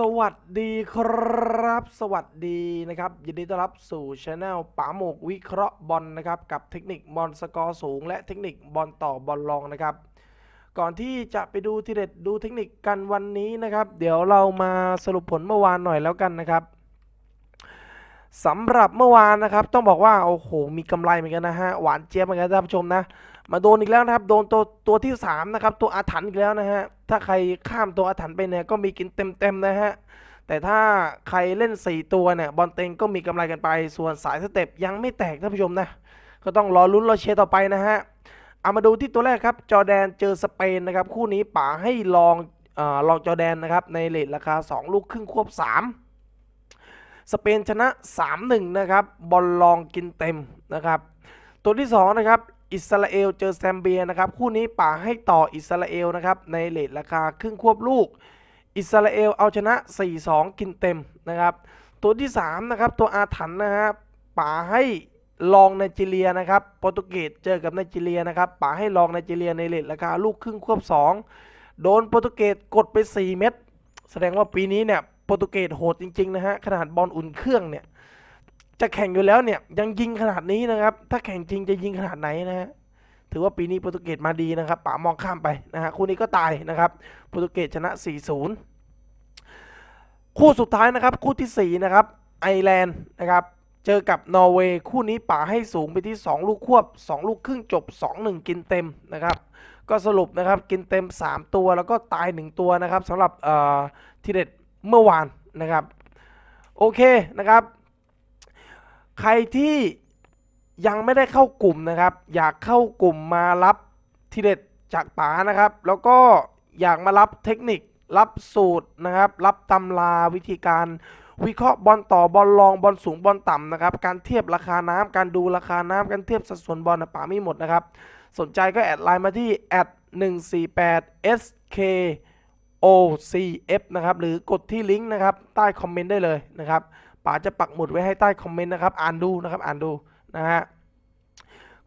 สวัสดีครับ สวัสดีนะครับ ยินดีต้อนรับสู่ช anel ป๋าหมกวิเคราะห์บอลนะครับ กับเทคนิคบอลสกอร์สูง และเทคนิคบอลต่อบอลลองนะครับ ก่อนที่จะไปดูทีเด็ดดูเทคนิคกันวันนี้นะครับ เดี๋ยวเรามาสรุปผลเมื่อวานหน่อยแล้วกันนะครับสำหรับเมื่อวานนะครับ ต้องบอกว่าโอ้โหมีกำไรเหมือนกันนะฮะหวานเจี๊ยบเหมือนกันท่านผู้ชมนะ มาโดนอีกแล้วนะครับ โดนตัวตัวที่สามนะครับตัวอาถรรพ์อีกแล้วนะฮะถ้าใครข้ามตัวอาถรรพ์ไปเนี่ยก็มีกินเต็มๆนะฮะแต่ถ้าใครเล่น 4 ตัวเนี่ยบอลเต็งก็มีกำไรกันไป ส่วนสายสเต็ปยังไม่แตกท่านผู้ชมนะก็ต้องรอลุ้นรอเชียร์ต่อไปนะฮะเอามาดูที่ตัวแรกครับจอแดนเจอสเปนนะครับคู่นี้ป๋าให้ลองอลองจอแดนนะครับในเลทราคา 2 ลูกครึ่งควบ 3 สเปนชนะ 3-1 นะครับบอลลองกินเต็มนะครับตัวที่ 2 นะครับ อิสราเอลเจอแซมเบียนะครับคู่นี้ป๋าให้ต่ออิสราเอลนะครับในเลทราคาครึ่งควบลูก อิสราเอลเอาชนะ 4-2 กินเต็มนะครับตัวที่3นะครับตัวอาถรรพ์นะครับป๋าให้ลองไนจีเรียนะครับโปรตุเกสเจอกับไนจีเรียนะครับป๋าให้ลองไนจีเรียในเลทราคาลูกครึ่งควบ 2 โดนโปรตุเกสกดไป 4 เม็ดแสดงว่าปีนี้เนี่ยโปรตุเกสโหดจริงๆนะฮะขนาดบอลอุ่นเครื่องเนี่ย จะแข่งอยู่แล้วเนี่ยยังยิงขนาดนี้นะครับ ถ้าแข่งจริงจะยิงขนาดไหนนะฮะถือว่าปีนี้โปรตุเกสมาดีนะครับป๋ามองข้ามไปนะฮะคู่นี้ก็ตายนะครับโปรตุเกสชนะ 4-0 คู่สุดท้ายนะครับ คู่ทีสี่4 นะครับไอร์แลนด์นะครับเจอกับนอร์เวย์คู่นี้ป๋าให้สูงไปที่ 2 ลูกควบ 2 ลูกครึ่งจบ 2-1 กินเต็มนะครับก็สรุปนะครับกินเต็ม 3 ตัวแล้วก็ตาย 1 ตัวนะครับสำหรับทีเด็ดเมื่อวานนะครับโอเคนะครับ ใครที่ยังไม่ได้เข้ากลุ่มนะครับ อยากเข้ากลุ่มมารับทีเด็ดจากป๋านะครับ แล้วก็อยากมารับเทคนิครับสูตรนะครับ รับตำราวิธีการวิเคราะห์บอลต่อบอลลองบอลสูงบอลต่ำนะครับ การเทียบราคาน้ำการดูราคาน้ำการเทียบสัดส่วนบอลนะป๋าไมีหมดนะครับ สนใจก็แอดไลน์มาที่148 skocf นะครับ หรือกดที่ลิงก์นะครับ ใต้คอมเมนต์ได้เลยนะครับ ป๋าจะปักหมุดไว้ให้ใต้คอมเมนต์นะครับ อ่านดูนะครับ อ่านดูนะฮะ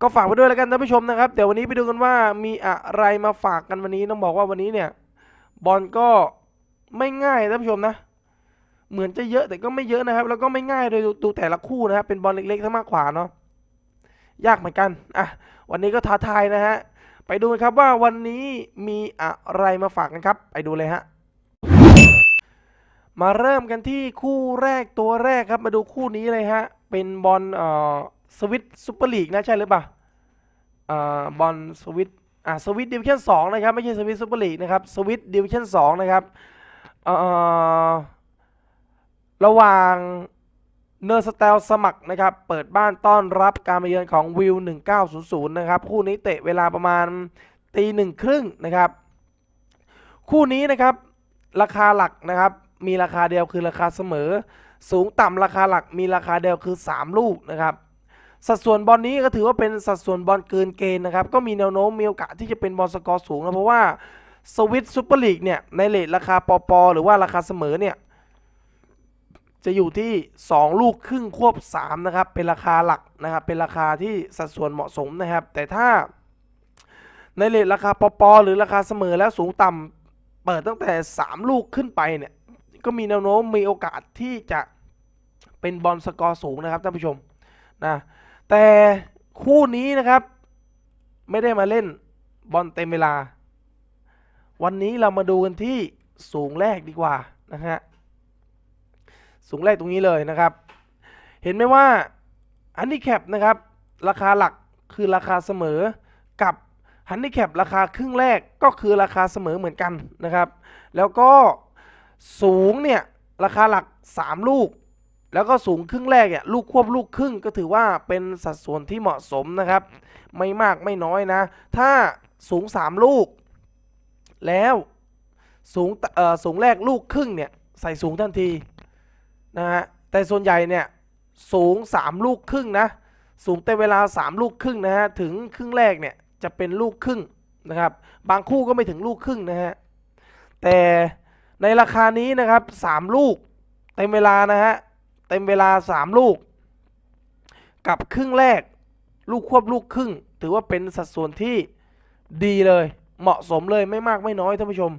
ก็ฝากไปด้วยแล้วกันท่านผู้ชมนะครับ เดี๋ยววันนี้ไปดูกันว่ามีอะไรมาฝากกันวันนี้ต้องบอกว่าวันนี้เนี่ยบอลก็ไม่ง่ายท่านผู้ชมนะ เหมือนจะเยอะแต่ก็ไม่เยอะนะครับ แล้วก็ไม่ง่ายโดยดูแต่ละคู่นะครับ เป็นบอลเล็กๆซะมากกว่าเนาะ ยากเหมือนกัน อะ วันนี้ก็ท้าทายนะฮะ ไปดูกันครับว่าวันนี้มีอะไรมาฝากกันครับ ไปดูเลยฮะ มาเริ่มกันที่คู่แรกตัวแรกครับมาดูคู่นี้เลยฮะ เป็นบอลเอ่อสวิตซูเปอร์ลีกนะใช่หรือเปล่าอ่าบอลสวิตอ่าสวิตดิวิชั่นสองนะครับไม่ใช่สวิตซูเปอร์ลีกนะครับสวิตดิวิชั่นสองนะครับเอ่อระหว่างเนอร์สเตลสมัครนะครับ เปิดบ้านต้อนรับการมาเยือนของวิว 1900 นะครับ คู่นี้เตะเวลาประมาณตีหนึ่งครึ่งนะครับ คู่นี้นะครับ ราคาหลักนะครับ มีราคาเดียวคือราคาเสมอ สูงต่ำราคาหลักมีราคาเดียวคือ 3 ลูกนะครับสัดส่วนบอลนี้ก็ถือว่าเป็นสัดส่วนบอลเกินเกณฑ์นะครับ ก็มีแนวโน้มมีโอกาสที่จะเป็นบอลสกอร์สูงนะเพราะว่าสวิตซูเปอร์ลีกเนี่ยในเลทราคาปอปอหรือว่าราคาเสมอเนี่ยจะอยู่ที่ 2 ลูกครึ่งควบ3นะครับเป็นราคาหลักนะครับเป็นราคาที่สัดส่วนเหมาะสมนะครับ แต่ถ้าในเลทราคาปอปอหรือราคาเสมอแล้วสูงต่ำเปิดตั้งแต่ 3 ลูกขึ้นไปเนี่ย ก็มีแนวโน้มมีโอกาสที่จะเป็นบอลสกอร์สูงนะครับท่านผู้ชมนะแต่คู่นี้นะครับไม่ได้มาเล่นบอลเต็มเวลา วันนี้เรามาดูกันที่สูงแรกดีกว่านะฮะสูงแรกตรงนี้เลยนะครับ เห็นไหมว่าฮันนี่แคปนะครับราคาหลักคือราคาเสมอกับฮันนี่แคปราคาครึ่งแรกก็คือราคาเสมอเหมือนกันนะครับ แล้วก็ สูงเนี่ยราคาหลัก 3 ลูก แล้วก็สูงครึ่งแรกเนี่ยลูกควบลูกครึ่งก็ถือว่าเป็นสัดส่วนที่เหมาะสมนะครับ ไม่มากไม่น้อยนะ ถ้าสูง 3 ลูก แล้วสูงเอ่อสูงแรกลูกครึ่งเนี่ยใส่สูงทันทีนะฮะแต่ส่วนใหญ่เนี่ยสูง 3 ลูกครึ่งนะสูงเต็มเวลา 3 ลูกครึ่งนะฮะถึงครึ่งแรกเนี่ยจะเป็นลูกครึ่งนะครับ บางคู่ก็ไม่ถึงลูกครึ่งนะฮะแต่ ในราคานี้นะครับ 3 ลูก เต็มเวลานะฮะเต็มเวลา 3 ลูก กับครึ่งแรก ลูกควบลูกครึ่ง ถือว่าเป็นสัดส่วนที่ดีเลย เหมาะสมเลยไม่มากไม่น้อยท่านผู้ชม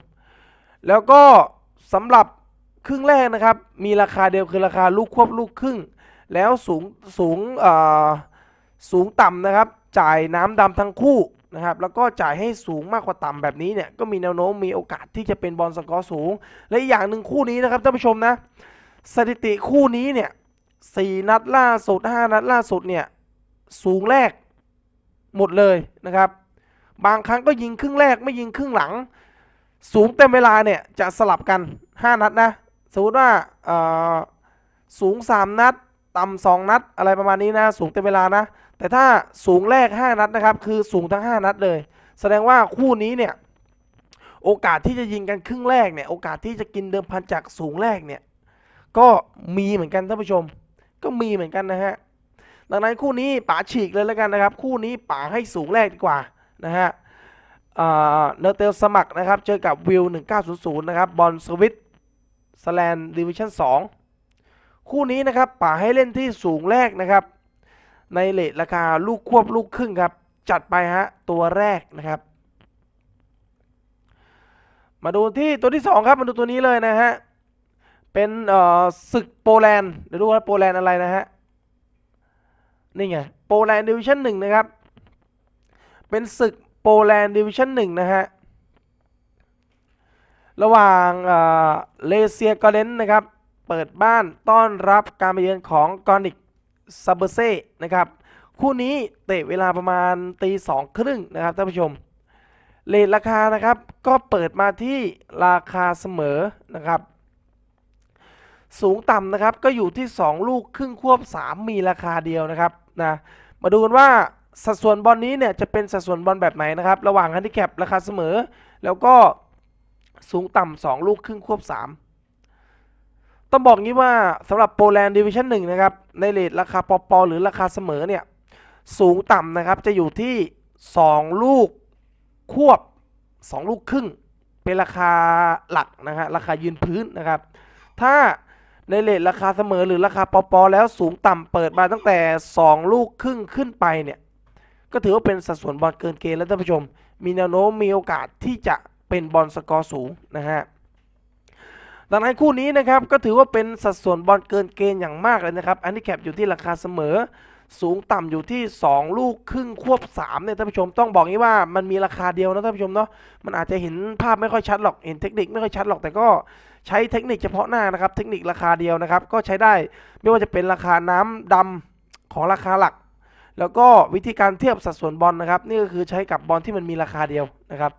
แล้วก็สำหรับครึ่งแรกนะครับ มีราคาเดียวคือราคาลูกควบลูกครึ่ง แล้วสูงสูงสูงต่ำนะครับ จ่ายน้ำดำทั้งคู่ นะครับแล้วก็จ่ายให้สูงมากกว่าต่ำแบบนี้เนี่ยก็มีแนวโน้มมีโอกาสที่จะเป็นบอลสกอร์สูง และอีกอย่างหนึ่งคู่นี้นะครับท่านผู้ชมนะสถิติคู่นี้เนี่ยสี่นัดล่าสุดห้านัดล่าสุดเนี่ยสูงแรกหมดเลยนะครับ บางครั้งก็ยิงครึ่งแรกไม่ยิงครึ่งหลัง สูงเต็มเวลาเนี่ยจะสลับกัน 5 นัดนะสมมติว่าสูง 3 นัด ต่ำสองนัดอะไรประมาณนี้นะ สูงเต็มเวลานะ แต่ถ้าสูงแรก 5 นัดนะครับ คือสูงทั้ง 5 นัดเลย แสดงว่าคู่นี้เนี่ย โอกาสที่จะยิงกันครึ่งแรกเนี่ย โอกาสที่จะกินเดิมพันจากสูงแรกเนี่ย ก็มีเหมือนกันท่านผู้ชม ก็มีเหมือนกันนะฮะ ดังนั้นคู่นี้ป๋าฉีกเลยแล้วกันนะครับ คู่นี้ป๋าให้สูงแรกดีกว่านะฮะเนอร์เตลสมัครนะครับ เจอกับวิว 1900 นะครับ บอลสวิตสแลนดิวิชั่น 2 คู่นี้นะครับป่าให้เล่นที่สูงแรกนะครับ ในเลทราคาลูกควบลูกครึ่งครับ จัดไปฮะตัวแรกนะครับ มาดูที่ตัวที่ 2 ครับมาดูตัวนี้เลยนะฮะเป็นศึกโปแลนด์เดี๋ยวดูว่าโปแลนด์อะไรนะฮะนี่ไงโปแลนด์ดิวิชั่นหนึ่งนะครับ เป็นศึกโปแลนด์ดิวิชั่นหนึ่งนะฮะระหว่างเลเซียกอเดนนะครับ เปิดบ้านต้อนรับการมาเยือนของกอนิกซาเบเซ่นะครับ คู่นี้เตะเวลาประมาณตีสองครึ่งนะครับท่านผู้ชมเลทราคานะครับก็เปิดมาที่ราคาเสมอนะครับ สูงต่ำนะครับก็อยู่ที่ 2 ลูกครึ่งควบ 3 มีราคาเดียวนะครับนะมาดูกันว่าสัดส่วนบอลนี้เนี่ยจะเป็นสัดส่วนบอลแบบไหนนะครับ ระหว่างฮันดิแคปราคาเสมอ แล้วก็สูงต่ำ2ลูกครึ่งควบ 3 ต้องบอกงี้ว่าสำหรับโปแลนด์ดิวิชั่น1นะครับ ในเลทราคาปอปอหรือราคาเสมอเนี่ย สูงต่ำนะครับ จะอยู่ที่ 2 ลูกควบ 2 ลูกครึ่ง เป็นราคาหลักนะฮะราคายืนพื้นนะครับ ถ้าในเลทราคาเสมอหรือราคาปอปอแล้วสูงต่ำเปิดมาตั้งแต่ 2 ลูกครึ่งขึ้นไปเนี่ย ก็ถือว่าเป็นสัดส่วนบอลเกินเกณฑ์แล้วท่านผู้ชม มีแนวโน้มมีโอกาสที่จะเป็นบอลสกอร์สูงนะฮะ ดังนั้นคู่นี้นะครับก็ถือว่าเป็นสัดส่วนบอลเกินเกณฑ์อย่างมากเลยนะครับอันนี้แคปอยู่ที่ราคาเสมอ สูงต่ำอยู่ที่ 2 ลูกครึ่งควบ3เนี่ยท่านผู้ชมต้องบอกงี้ว่ามันมีราคาเดียวนะท่านผู้ชมเนาะมันอาจจะเห็นภาพไม่ค่อยชัดหรอกเห็นเทคนิคไม่ค่อยชัดหรอกแต่ก็ใช้เทคนิคเฉพาะหน้านะครับ เทคนิคราคาเดียวนะครับก็ใช้ได้ไม่ว่าจะเป็นราคาน้ำดำของราคาหลัก แล้วก็วิธีการเทียบสัดส่วนบอลนะครับ นี่ก็คือใช้กับบอลที่มันมีราคาเดียวนะครับ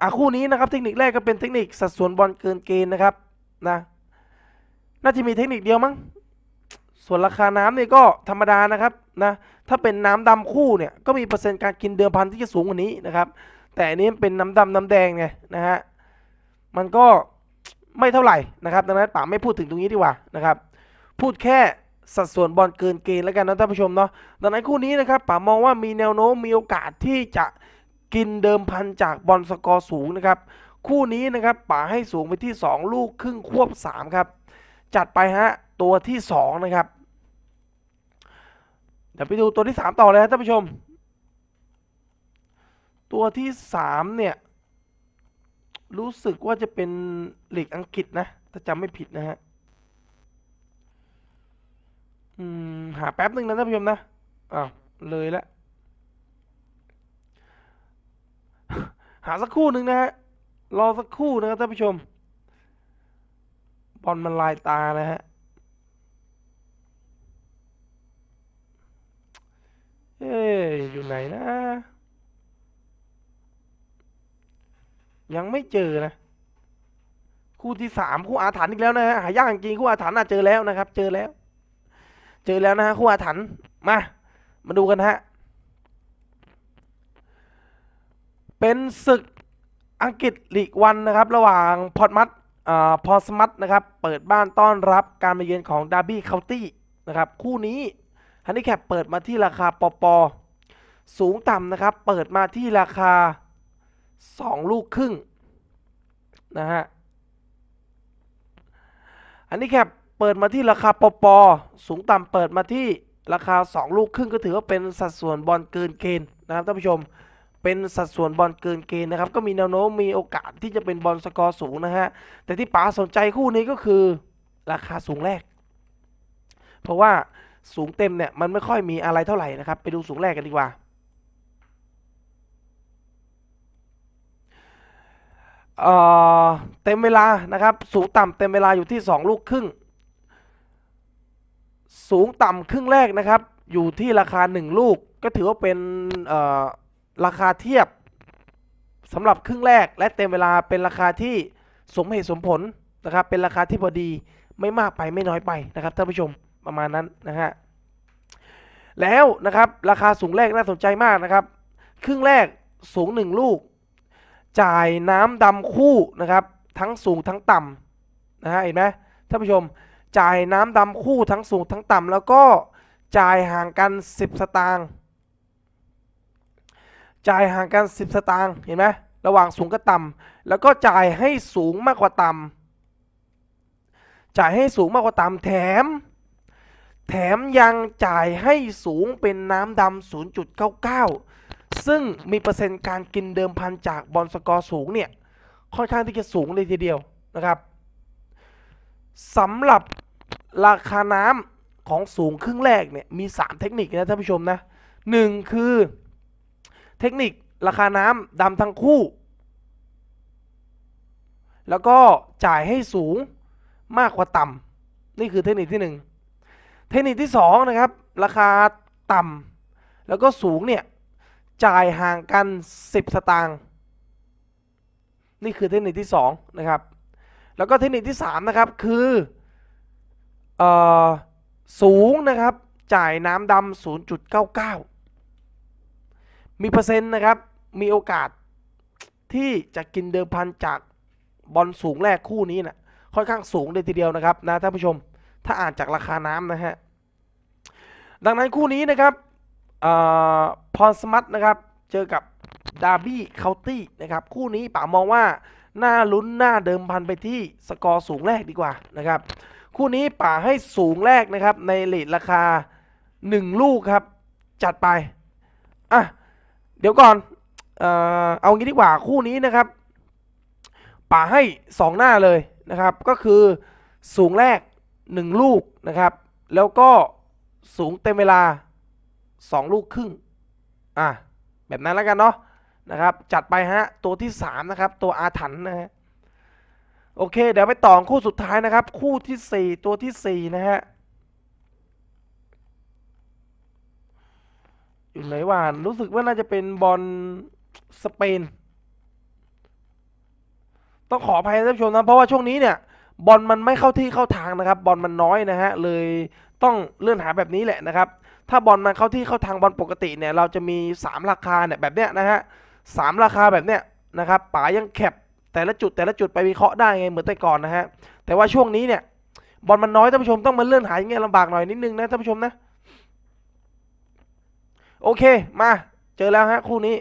อะคู่นี้นะครับเทคนิคแรกก็เป็นเทคนิคสัดส่วนบอลเกินเกณฑ์นะครับนะน่าจะมีเทคนิคเดียวมั้งส่วนราคาน้ำเนี่ยก็ธรรมดานะครับนะถ้าเป็นน้ำดำคู่เนี่ยก็มีเปอร์เซ็นต์การกินเดิมพันที่จะสูงกว่านี้นะครับ แต่อันนี้เป็นน้ำดำน้ำแดงไงนะฮะมันก็ไม่เท่าไหร่นะครับดังนั้นป๋าไม่พูดถึงตรงนี้ดีกว่านะครับ พูดแค่สัดส่วนบอลเกินเกณฑ์แล้วกันนะท่านผู้ชมเนาะดังนั้นคู่นี้นะครับป๋ามองว่ามีแนวโน้มมีโอกาสที่จะ กินเดิมพันจากบอลสกอร์สูงนะครับ คู่นี้นะครับป๋าให้สูงไปที่ 2 ลูกครึ่งควบ 3 ครับ จัดไปฮะ ตัวที่ 2 นะครับ เดี๋ยวไปดูตัวที่ 3 ต่อเลยนะท่านผู้ชม ตัวที่ 3 เนี่ย รู้สึกว่าจะเป็นหลีกอังกฤษนะ ถ้าจำไม่ผิดนะฮะหาแป๊บหนึ่งนะท่านผู้ชมนะอ้าวเลยละ หาสักครู่หนึ่งนะฮะ รอสักครู่นะครับท่านผู้ชม บอลมันลายตานะฮะเอ๊อยู่ไหนนะ ยังไม่เจอนะ คู่ที่สามคู่อาถรรพ์อีกแล้วนะฮะหายากจริงคู่อาถรรพ์อะเจอแล้วนะครับ เจอแล้ว เจอแล้วนะฮะคู่อาถรรพ์มา มาดูกันฮะ เป็นศึกอังกฤษลีกวันนะครับ ระหว่างพอร์ตมัตพอสมัตนะครับ เปิดบ้านต้อนรับการมาเยือนของดาร์บี้เคาน์ตี้นะครับ คู่นี้ฮันนี่แคปเปิดมาที่ราคาปอปอสูงต่ำนะครับ เปิดมาที่ราคา 2 ลูกครึ่งนะฮะอันนี้แคปเปิดมาที่ราคาปอปอสูงต่ำเปิดมาที่ราคา 2 ลูกครึ่งก็ถือว่าเป็นสัดส่วนบอลเกินเกณฑ์นะครับท่านผู้ชม เป็นสัดส่วนบอลเกินเกณฑ์นะครับ ก็มีแนวโน้มมีโอกาสที่จะเป็นบอลสกอร์สูงนะฮะ แต่ที่ป๋าสนใจคู่นี้ก็คือราคาสูงแรก เพราะว่าสูงเต็มเนี่ยมันไม่ค่อยมีอะไรเท่าไหร่นะครับ ไปดูสูงแรกกันดีกว่าเออเต็มเวลานะครับสูงต่ำเต็มเวลาอยู่ที่ 2 ลูกครึ่ง สูงต่ำครึ่งแรกนะครับ อยู่ที่ราคา 1 ลูกก็ถือว่าเป็นเออ ราคาเทียบสำหรับครึ่งแรกและเต็มเวลาเป็นราคาที่สมเหตุสมผลนะครับ เป็นราคาที่พอดีไม่มากไปไม่น้อยไปนะครับท่านผู้ชมประมาณนั้นนะฮะแล้วนะครับราคาสูงแรกน่าสนใจมากนะครับ ครึ่งแรกสูง 1 ลูก จ่ายน้ำดำคู่นะครับ ทั้งสูงทั้งต่ำนะฮะเห็นไหมท่านผู้ชมจ่ายน้ำดำคู่ทั้งสูงทั้งต่ำแล้วก็จ่ายห่างกัน 10 สตางค์ จ่ายห่างกัน 10 สตางค์เห็นไหมระหว่างสูงกับต่ำแล้วก็จ่ายให้สูงมากกว่าต่ำจ่ายให้สูงมากกว่าต่ำแถม แถมยังจ่ายให้สูงเป็นน้ำดำ0.99 ซึ่งมีเปอร์เซ็นต์การกินเดิมพันจากบอลสกอร์สูงเนี่ยค่อนข้างที่จะสูงเลยทีเดียวนะครับสำหรับราคาน้ำของสูงครึ่งแรกเนี่ยมี 3 เทคนิคนะท่านผู้ชมนะหนึ่งคือ เทคนิคราคาน้ำดำทั้งคู่ แล้วก็จ่ายให้สูงมากกว่าต่ำนี่คือเทคนิคที่1เทคนิคที่2นะครับ ราคาต่ำแล้วก็สูงเนี่ยจ่ายห่างกัน 10 สตางค์นี่คือเทคนิคที่2นะครับ แล้วก็เทคนิคที่3นะครับคือเออสูงนะครับจ่ายน้ำดำ0.99 มีเปอร์เซ็นต์นะครับ มีโอกาสที่จะกินเดิมพันจากบอลสูงแรกคู่นี้นะค่อนข้างสูงเลยทีเดียวนะครับนะท่านผู้ชม ถ้าอ่านจากราคาน้ำนะฮะ ดังนั้นคู่นี้นะครับพรสมัตนะครับ เจอกับดาร์บี้เคาน์ตี้นะครับ คู่นี้ป๋ามองว่าหน่าลุ้นหน่าเดิมพันไปที่สกอร์สูงแรกดีกว่านะครับ คู่นี้ป๋าให้สูงแรกนะครับ ในเลทราคา 1 ลูกครับ จัดไป อะ เดี๋ยวก่อนเอ่อเอางี้ดีกว่าคู่นี้นะครับป๋าให้ 2 หน้าเลยนะครับ ก็คือสูงแรก 1 ลูกนะครับ แล้วก็สูงเต็มเวลา 2 ลูกครึ่งอะแบบนั้นแล้วกันเนาะนะครับ จัดไปฮะตัวที่ 3 นะครับ ตัวอาถรรพ์นะฮะโอเค เดี๋ยวไปต่อคู่สุดท้ายนะครับ คู่ที่ 4 ตัวทีสี่4 นะฮะ อยู่ไหนวะรู้สึกว่าน่าจะเป็นบอลสเปน ต้องขออภัยท่านผู้ชมนะเพราะว่าช่วงนี้เนี่ย บอลมันไม่เข้าที่เข้าทางนะครับ บอลมันน้อยนะฮะเลยต้องเลื่อนหาแบบนี้แหละนะครับ ถ้าบอลมันเข้าที่เข้าทางบอลปกติเนี่ย เราจะมี 3 ราคาเนี่ยแบบเนี้ยนะฮะสามราคาแบบเนี้ยนะครับป๋ายังแคปแต่ละจุดแต่ละจุดไปวิเคราะห์ได้ไงเหมือนแต่ก่อนนะฮะแต่ว่าช่วงนี้เนี่ยบอลมันน้อยท่านผู้ชมต้องมาเลื่อนหาอย่างเงี้ยลำบากหน่อยนิดนึงนะท่านผู้ชมนะ โอเค มา เจอแล้วฮะ คู่นี้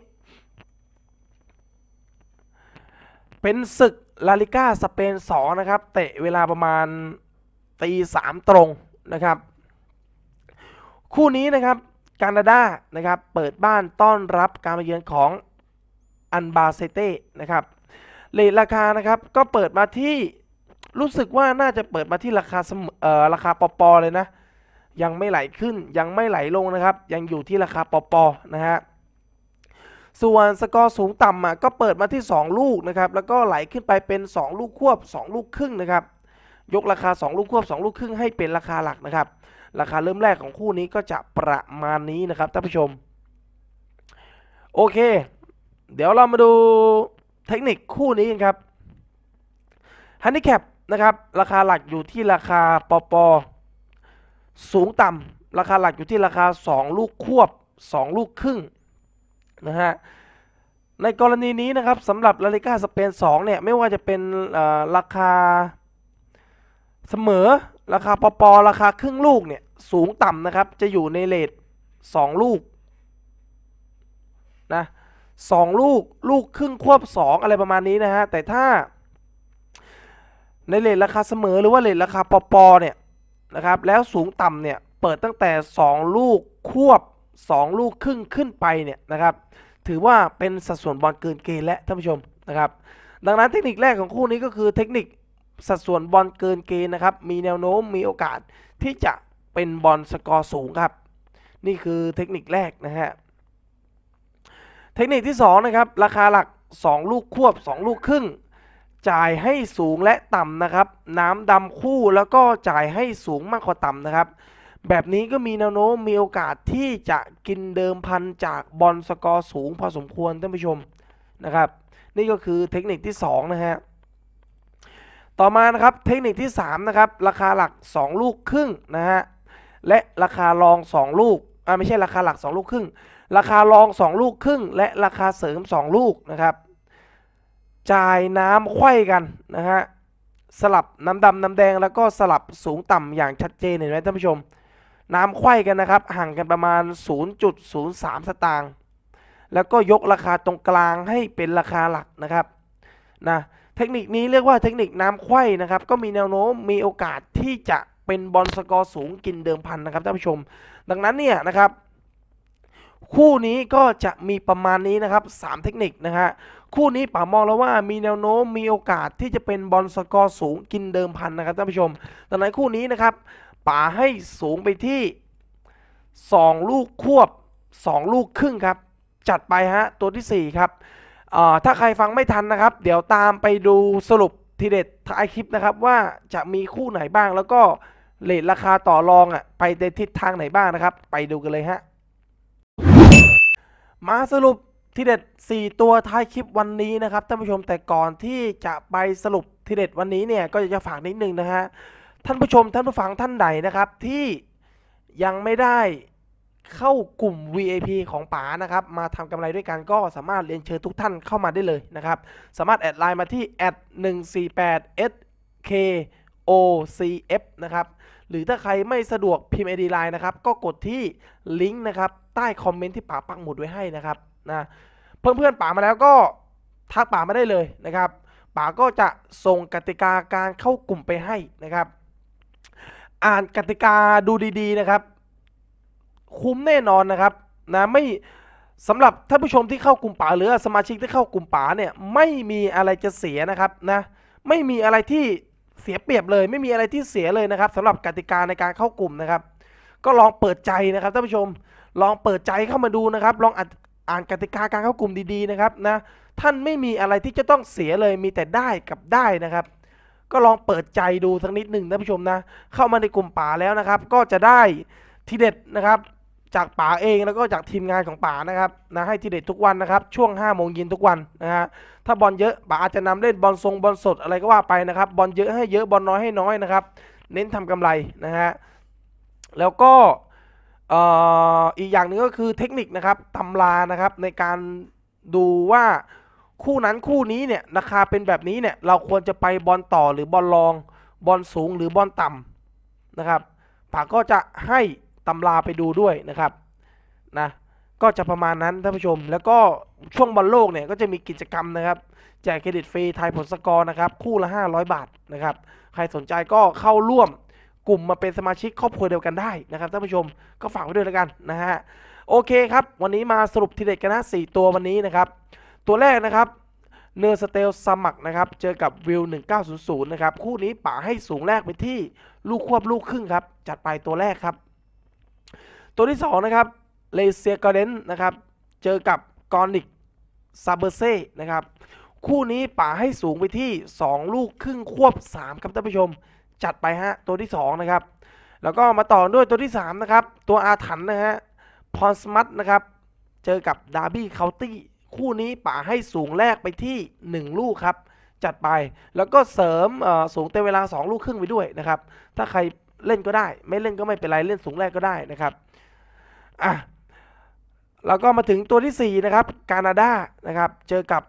เป็นศึกลาลิก้าสเปน2นะครับ เตะเวลาประมาณตีสามตรงนะครับ คู่นี้นะครับกานาดานะครับ เปิดบ้านต้อนรับการมาเยือนของอันบาเซเต้นะครับเลทราคานะครับก็เปิดมาที่รู้สึกว่าน่าจะเปิดมาที่ราคาสมอเอ่อราคาปอปอเลยนะ ยังไม่ไหลขึ้นยังไม่ไหลลงนะครับ ยังอยู่ที่ราคาปอปอนะฮะส่วนสกอร์สูงต่ำอะก็เปิดมาที่ 2 ลูกนะครับแล้วก็ไหลขึ้นไปเป็น 2 ลูกควบ 2 ลูกครึ่งนะครับยกราคา 2 ลูกควบ 2 ลูกครึ่งให้เป็นราคาหลักนะครับ ราคาเริ่มแรกของคู่นี้ก็จะประมาณนี้นะครับท่านผู้ชม โอเค เดี๋ยวเรามาดูเทคนิคคู่นี้กันครับฮันนี่แคปนะครับ ราคาหลักอยู่ที่ราคาปอปอ สูงต่ำราคาหลักอยู่ที่ราคา 2 ลูกควบ 2 ลูกครึ่งนะฮะในกรณีนี้นะครับสำหรับลาลิก้าสเปน2เนี่ยไม่ว่าจะเป็นราคาเสมอราคาปอปอราคาครึ่งลูกเนี่ยสูงต่ำนะครับจะอยู่ในเลท2ลูกนะสองลูกลูกครึ่งควบสองอะไรประมาณนี้นะฮะแต่ถ้าในเลทราคาเสมอหรือว่าเลทราคาปอปอเนี่ย นะครับ แล้วสูงต่ำเนี่ยเปิดตั้งแต่ 2 ลูกควบ 2 ลูกครึ่งขึ้นไปเนี่ยนะครับ ถือว่าเป็นสัดส่วนบอลเกินเกณฑ์และท่านผู้ชมนะครับ ดังนั้นเทคนิคแรกของคู่นี้ก็คือเทคนิคสัดส่วนบอลเกินเกณฑ์นะครับ มีแนวโน้มมีโอกาสที่จะเป็นบอลสกอร์สูงครับ นี่คือเทคนิคแรกนะฮะเทคนิคที่สองนะครับราคาหลัก 2 ลูกควบ 2 ลูกครึ่ง จ่ายให้สูงและต่ำนะครับ น้ำดำคู่แล้วก็จ่ายให้สูงมากกว่าต่ำนะครับ แบบนี้ก็มีแนวโน้มมีโอกาสที่จะกินเดิมพันจากบอลสกอร์สูงพอสมควรท่านผู้ชมนะครับ นี่ก็คือเทคนิคที่ 2 นะฮะต่อมานะครับเทคนิคที่ 3 นะครับ ราคาหลัก 2 ลูกครึ่งนะฮะและราคารอง 2 ลูกอ่าไม่ใช่ราคาหลัก 2 ลูกครึ่ง ราคารอง 2 ลูกครึ่ง และราคาเสริม 2 ลูกนะครับ จ่ายน้ำไขว้กันนะฮะสลับน้ำดำน้ำแดงแล้วก็สลับสูงต่ำอย่างชัดเจนเห็นไหมท่านผู้ชม น้ำไขว้กันนะครับ ห่างกันประมาณ 0.03 สตางค์แล้วก็ยกราคาตรงกลางให้เป็นราคาหลักนะครับนะเทคนิคนี้เรียกว่าเทคนิคน้ำไข้นะครับ ก็มีแนวโน้มมีโอกาสที่จะเป็นบอลสกอร์สูงกินเดิมพันนะครับท่านผู้ชม ดังนั้นเนี่ยนะครับ คู่นี้ก็จะมีประมาณนี้นะครับ 3 เทคนิคนะฮะ คู่นี้ป๋ามองแล้วว่ามีแนวโน้มมีโอกาสที่จะเป็นบอลสกอร์สูงกินเดิมพันนะครับท่านผู้ชมดังนั้นคู่นี้นะครับป๋าให้สูงไปที่ 2 ลูกควบ 2 ลูกครึ่งครับ จัดไปฮะตัวทีสี่ 4 ครับถ้าใครฟังไม่ทันนะครับ เดี๋ยวตามไปดูสรุปทีเด็ดท้ายคลิปนะครับว่าจะมีคู่ไหนบ้างแล้วก็เลทราคาต่อรองอะไปในทิศทางไหนบ้างนะครับ ไปดูกันเลยฮะมาสรุป ทีเด็ด 4 ตัวท้ายคลิปวันนี้นะครับท่านผู้ชมแต่ก่อนที่จะไปสรุปทีเด็ดวันนี้เนี่ยก็จะฝากนิดนึงนะฮะท่านผู้ชมท่านผู้ฟังท่านใดนะครับที่ยังไม่ได้เข้ากลุ่ม VIP ของป๋านะครับมาทำกำไรด้วยกันก็สามารถเรียนเชิญทุกท่านเข้ามาได้เลยนะครับ สามารถแอดไลน์มาที่ @148 skocf นะครับ หรือถ้าใครไม่สะดวกพิมพ์ ID Line นะครับ ก็กดที่ลิงก์นะครับ ใต้คอมเมนต์ที่ป๋าปักหมุดไว้ให้นะครับนะ เพื่อนๆป๋ามาแล้วก็ทักป๋ามาได้เลยนะครับป๋าก็จะส่งกติกาการเข้ากลุ่มไปให้นะครับ อ่านกติกาดูดีๆนะครับ คุ้มแน่นอนนะครับนะไม่สำหรับท่านผู้ชมที่เข้ากลุ่มป๋าหรือสมาชิกที่เข้ากลุ่มป๋าเนี่ยไม่มีอะไรจะเสียนะครับนะไม่มีอะไรที่เสียเปรียบเลย ไม่มีอะไรที่เสียเลยนะครับสำหรับกติกาในการเข้ากลุ่มนะครับ ก็ลองเปิดใจนะครับท่านผู้ชมลองเปิดใจเข้ามาดูนะครับ ลอง อ่านกติกาการเข้ากลุ่มดีๆนะครับนะท่านไม่มีอะไรที่จะต้องเสียเลยมีแต่ได้กับได้นะครับ ก็ลองเปิดใจดูสักนิดหนึ่งท่านผู้ชมนะ เข้ามาในกลุ่มป๋าแล้วนะครับ ก็จะได้ทีเด็ดนะครับ จากป๋าเองแล้วก็จากทีมงานของป๋านะครับนะให้ทีเด็ดทุกวันนะครับ ช่วง5้าโมงเย็นทุกวันนะฮะถ้าบอลเยอะป๋าอาจจะนำเล่นบอลทรงบอลสดอะไรก็ว่าไปนะครับ บอลเยอะให้เยอะบอลน้อยให้น้อยนะครับ เน้นทำกำไรนะฮะแล้วก็ อีกอย่างหนึ่งก็คือเทคนิคนะครับตำรานะครับในการดูว่าคู่นั้นคู่นี้เนี่ยราคาเป็นแบบนี้เนี่ยเราควรจะไปบอลต่อหรือบอลรองบอลสูงหรือบอลต่ำนะครับป๋าก็จะให้ตำราไปดูด้วยนะครับนะก็จะประมาณนั้นท่านผู้ชม แล้วก็ช่วงบอลโลกเนี่ยก็จะมีกิจกรรมนะครับแจกเครดิตฟรีทายผลสกอร์นะครับคู่ละ 500 บาทนะครับใครสนใจก็เข้าร่วม กลุ่มมาเป็นสมาชิกครอบครัวเดียวกันได้นะครับท่านผู้ชมก็ฝากไว้ด้วยแล้วกันนะฮะโอเคครับ วันนี้มาสรุปทีเด็ดกันนะ4ตัววันนี้นะครับ ตัวแรกนะครับเนอร์สเตลสมัครนะครับ เจอกับวิว 1900 นะครับ คู่นี้ป่าให้สูงแรกไปที่ลูกควบลูกครึ่งครับ จัดไปตัวแรกครับ ตัวที่ 2 นะครับเลเซียกอเดนนะครับ เจอกับกอนิกซาเบเซ่นะครับ คู่นี้ป่าให้สูงไปที่ 2 ลูกครึ่งควบ 3 ครับท่านผู้ชม จัดไปฮะตัวที่ 2 นะครับ แล้วก็มาต่อด้วยตัวที่ 3 นะครับ ตัวอาถรรพ์นะฮะพรสมัตนะครับ เจอกับดาร์บี้เคาน์ตี้คู่นี้ป่าให้สูงแรกไปที่ 1 ลูกครับ จัดไปแล้วก็เสริมสูงเต็มเวลา 2 ลูกครึ่งไปด้วยนะครับ ถ้าใครเล่นก็ได้ ไม่เล่นก็ไม่เป็นไรเล่นสูงแรกก็ได้นะครับอะแล้วก็มาถึงตัวที่ 4 นะครับกานาดานะครับ เจอกับ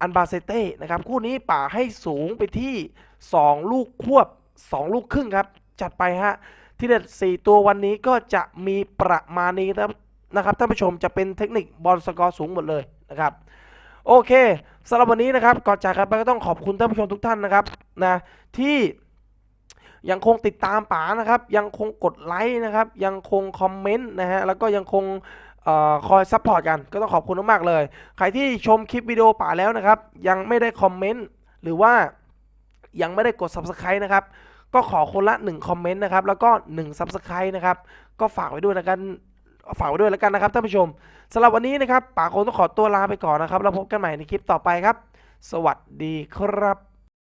อันบาเซเต้นะครับ คู่นี้ป่าให้สูงไปที่ 2 ลูกควบ 2 ลูกครึ่งครับ จัดไปฮะ ที่เด็ด 4 ตัววันนี้ก็จะมีประมาณนี้นะครับนะครับท่านผู้ชมจะเป็นเทคนิคบอลสกอร์สูงหมดเลยนะครับ โอเคสำหรับวันนี้นะครับก่อนจากกันไปก็ต้องขอบคุณท่านผู้ชมทุกท่านนะครับนะที่ยังคงติดตามป๋านะครับ ยังคงกดไลค์นะครับ ยังคงคอมเมนต์นะฮะแล้วก็ยังคงออคอยซัพพอร์ตกันก็ต้องขอบคุณมากๆเลย ใครที่ชมคลิปวิดีโอป่าแล้วนะครับ ยังไม่ได้คอมเมนต์หรือว่ายังไม่ได้กด Subscribe นะครับ ก็ขอคนละ1คอมเมนต์นะครับแล้วก็1 Subscribe นะครับก็ฝากไว้ด้วยแล้วกันฝากไว้ด้วยแล้วกันนะครับท่านผู้ชมสำหรับวันนี้นะครับป๋าคงต้องขอตัวลาไปก่อนนะครับแล้วพบกันใหม่ในคลิปต่อไปครับ สวัสดีครับ